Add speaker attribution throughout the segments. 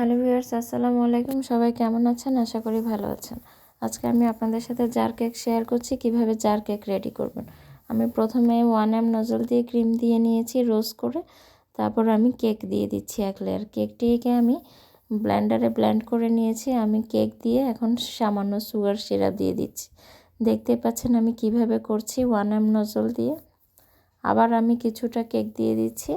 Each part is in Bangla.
Speaker 1: হ্যালো ভিউয়ার্স আসসালামু আলাইকুম। সবাই কেমন আছেন? আশা করি ভালো আছেন। আজকে আমি আপনাদের সাথে জার কেক শেয়ার করছি, কীভাবে জার কেক রেডি করবেন। আমি প্রথমে ওয়ান এম নজল দিয়ে ক্রিম দিয়ে নিয়েছি রোজ করে। তারপর আমি কেক দিয়ে দিচ্ছি এক লেয়ার কেকটিকে আমি ব্ল্যান্ডারে ব্ল্যান্ড করে নিয়েছি। আমি কেক দিয়ে এখন সামান্য সুগার সিরাপ দিয়ে দিচ্ছি। দেখতে পাচ্ছেন আমি কীভাবে করছি ওয়ান এম নজল দিয়ে। আবার আমি কিছুটা কেক দিয়ে দিচ্ছি।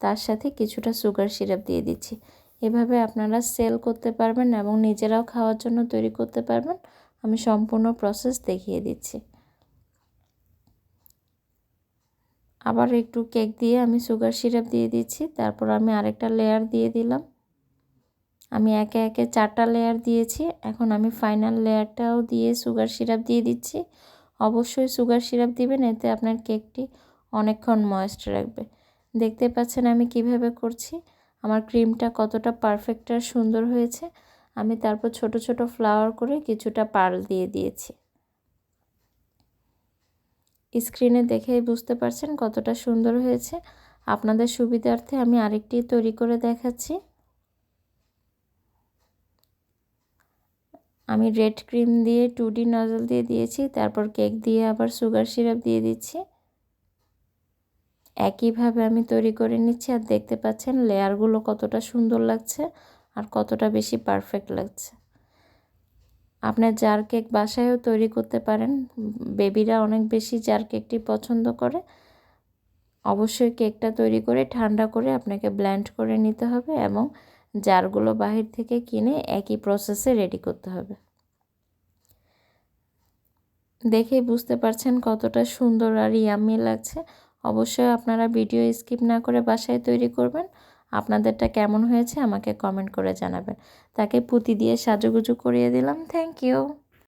Speaker 1: তার সাথে কিছুটা সুগার সিরাপ দিয়ে দিচ্ছি। এভাবে আপনারা সেল করতে পারবেন এবং নিজেরাও খাওয়ার জন্য তৈরি করতে পারবেন। আমি সম্পূর্ণ প্রসেস দেখিয়ে দিচ্ছি। আবার একটু কেক দিয়ে আমি সুগার সিরাপ দিয়ে দিচ্ছি, তারপর আমি আরেকটা লেয়ার দিয়ে দিলাম। আমি একে একে চারটা লেয়ার দিয়েছি, এখন আমি ফাইনাল লেয়ারটাও দিয়ে সুগার সিরাপ দিয়ে দিচ্ছি। অবশ্যই সুগার সিরাপ দিবেন, এতে আপনার কেকটি অনেকক্ষণ ময়েস্ট রাখবে। দেখতে পাচ্ছেন আমি কীভাবে করছি? আমার ক্রিমটা কতটা পারফেক্ট আর সুন্দর হয়েছে, আমি তারপর ছোট ছোট ফ্লাওয়ার করে কিছুটা পার্ল দিয়ে দিয়েছি। স্ক্রিনে দেখেই বুঝতে পারছেন কতটা সুন্দর হয়েছে। আপনাদের সুবিধার্থে আমি আরেকটি তৈরি করে দেখাচ্ছি। আমি রেড ক্রিম দিয়ে টু ডি নজল দিয়ে দিয়েছি, তারপর কেক দিয়ে আবার সুগার সিরাপ দিয়ে দিচ্ছি। একইভাবে আমি তৈরি করে নিচ্ছি আর দেখতে পাচ্ছেন লেয়ারগুলো কতটা সুন্দর লাগছে আর কতটা বেশি পারফেক্ট লাগছে। আপনার জার কেক বাসায়ও তৈরি করতে পারেন, বেবিরা অনেক বেশি জার কেকটি পছন্দ করে। অবশ্যই কেকটা তৈরি করে ঠান্ডা করে আপনাকে ব্ল্যান্ড করে নিতে হবে এবং জারগুলো বাহির থেকে কিনে একই প্রসেসে রেডি করতে হবে। দেখেই বুঝতে পারছেন কতটা সুন্দর আর ইয়ামি লাগছে। অবশ্যই আপনারা ভিডিও স্কিপ না করে বাসায় তৈরি করবেন। আপনাদেরটা কেমন হয়েছে আমাকে কমেন্ট করে জানাবেন। তাকে পুঁতি দিয়ে সাজুগুজু করিয়ে দিলাম। Thank you.